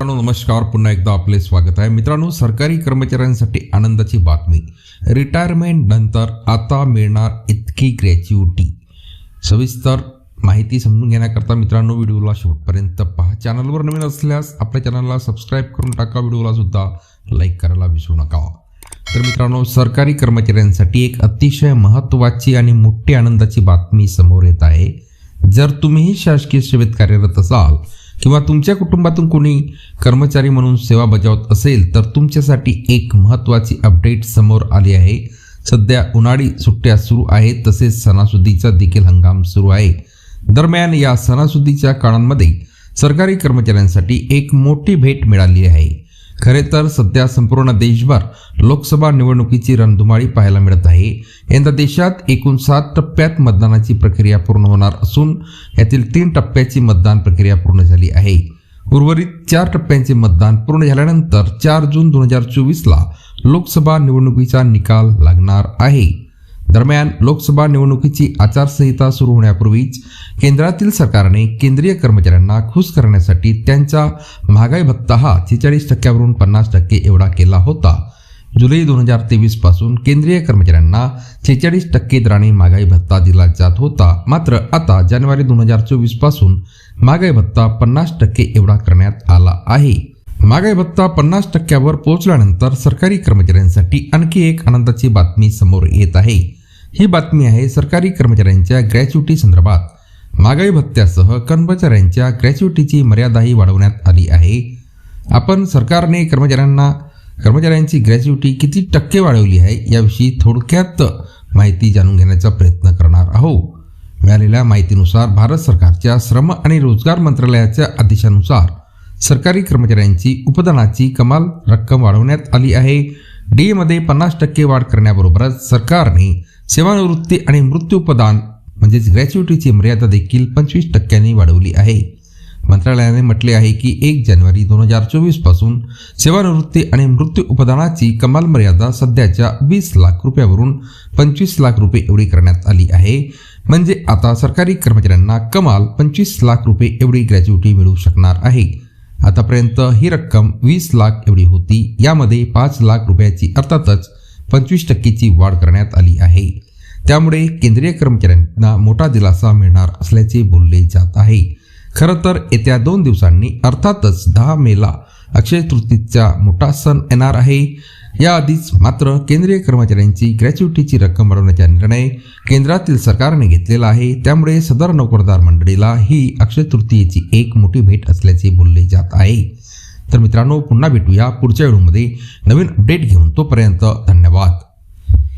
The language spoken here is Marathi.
मित्रांनो नमस्कार. पुन्हा एकदा आपले स्वागत आहे. मित्रांनो सरकारी कर्मचाऱ्यांसाठी आनंदाची बातमी. रिटायरमेंट नंतर आता मिळणार इतकी ग्रॅच्युटी सविस्तर माहिती समजून घेण्याकरता मित्रांनो व्हिडिओला शेवटपर्यंत पहा. चॅनलवर नवीन असल्यास आपल्या चॅनलला सबस्क्राईब करून टाका. व्हिडिओला सुद्धा लाईक करायला विसरू नका. तर मित्रांनो सरकारी कर्मचाऱ्यांसाठी एक अतिशय महत्त्वाची आणि मोठी आनंदाची बातमी समोर येत आहे. जर तुम्हीही शासकीय सेवेत कार्यरत असाल किंवा तुमच्या कुटुंबातून कोणी कर्मचारी म्हणून सेवा बजावत असेल तर तुमच्यासाठी एक महत्त्वाची अपडेट समोर आली आहे. सध्या उन्हाळी सुट्ट्या सुरू आहेत तसेच सणासुदीचा देखील हंगाम सुरू आहे. दरम्यान या सणासुदीच्या काळांमध्ये सरकारी कर्मचाऱ्यांसाठी एक मोठी भेट मिळाली आहे. खरे तर सध्या संपूर्ण देशभर लोकसभा निवडणुकीची रणधुमाळी पाहायला मिळत आहे. यंदा देशात एकूण सात टप्प्यात मतदानाची प्रक्रिया पूर्ण होणार असून यातील तीन टप्प्याची मतदान प्रक्रिया पूर्ण झाली आहे. उर्वरित चार टप्प्यांचे मतदान पूर्ण झाल्यानंतर चार जून दोन हजार चोवीसला लोकसभा निवडणुकीचा निकाल लागणार आहे. दरम्यान लोकसभा निवडणुकीची आचारसंहिता सुरू होण्यापूर्वीच केंद्रातील सरकारने केंद्रीय कर्मचाऱ्यांना खुश करण्यासाठी त्यांचा महागाई भत्ता हा छेचाळीस टक्क्यावरून पन्नास टक्के एवढा केला होता. जुलै दोन हजार तेवीसपासून केंद्रीय कर्मचाऱ्यांना छेचाळीस टक्के दराने महागाई भत्ता दिला जात होता. मात्र आता जानेवारी दोन हजार चोवीसपासून महागाई भत्ता पन्नास टक्के एवढा करण्यात आला आहे. महागाई भत्ता पन्नास टक्क्यावर पोहोचल्यानंतर सरकारी कर्मचाऱ्यांसाठी आणखी एक आनंदाची बातमी समोर येत आहे. ही बातमी आहे सरकारी कर्मचाऱ्यांच्या ग्रॅच्युटी संदर्भात. महागाई भत्त्यासह कर्मचाऱ्यांच्या ग्रॅच्युटीची मर्यादाही वाढवण्यात आली आहे. आपण सरकारने कर्मचाऱ्यांना कर्मचाऱ्यांची ग्रॅच्युटी किती टक्के वाढवली आहे याविषयी थोडक्यात माहिती जाणून घेण्याचा प्रयत्न करणार आहोत. मिळालेल्या माहितीनुसार भारत सरकारच्या श्रम आणि रोजगार मंत्रालयाच्या आदेशानुसार सरकारी कर्मचाऱ्यांची उपदानाची कमाल रक्कम वाढवण्यात आली आहे. डीमध्ये पन्नास टक्के वाढ करण्याबरोबरच सरकारने सेवानिवृत्ती आणि मृत्यूपदान म्हणजेच ग्रॅच्युटीची मर्यादा देखील पंचवीस टक्क्यांनी वाढवली आहे. मंत्रालयाने म्हटले आहे की एक जानेवारी दोन हजार चोवीसपासून सेवानिवृत्ती आणि मृत्यू उपदानाची कमाल मर्यादा सध्याच्या वीस लाख रुपयावरून पंचवीस लाख रुपये एवढी करण्यात आली आहे. म्हणजे आता सरकारी कर्मचाऱ्यांना कमाल पंचवीस लाख रुपये एवढी ग्रॅच्युटी मिळू शकणार आहे. आतापर्यंत ही रक्कम वीस लाख एवढी होती. यामध्ये पाच लाख रुपयाची अर्थातच पंचवीस टक्केची वाढ करण्यात आली आहे. त्यामुळे केंद्रीय कर्मचाऱ्यांना मोठा दिलासा मिळणार असल्याचे बोलले जात आहे. खरं तर येत्या दोन दिवसांनी अर्थातच दहा मेला अक्षय तृतीचा मोठा सण येणार आहे. याआधीच मात्र केंद्रीय कर्मचाऱ्यांची ग्रॅच्युटीची रक्कम वाढवण्याचा निर्णय केंद्रातील सरकारने घेतलेला आहे. त्यामुळे सदर नोकरदार मंडळीला ही अक्षय तृतीयेची एक मोठी भेट असल्याचे बोलले जात आहे. तर मित्रांनो पुन्हा भेटूया पुढच्या व्हिडिओमध्ये. नवीन अपडेट घेऊन तोपर्यंत धन्यवाद.